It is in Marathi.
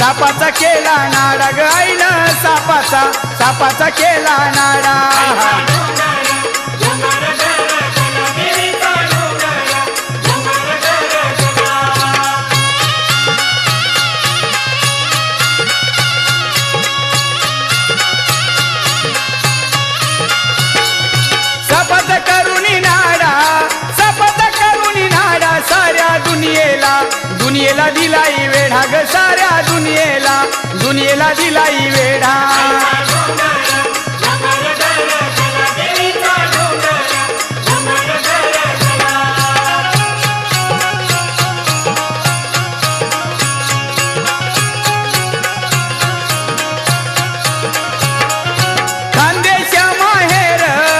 सापाचा केला नाडा ग आईनं सापाचा सापाचा केला नाडा. सापाचा करुणी नाडा सापाचा करुणी नाडा साऱ्या दुनियेला दुनियेला दिलाई वेढा ग. साऱ्या दिलाई वेढा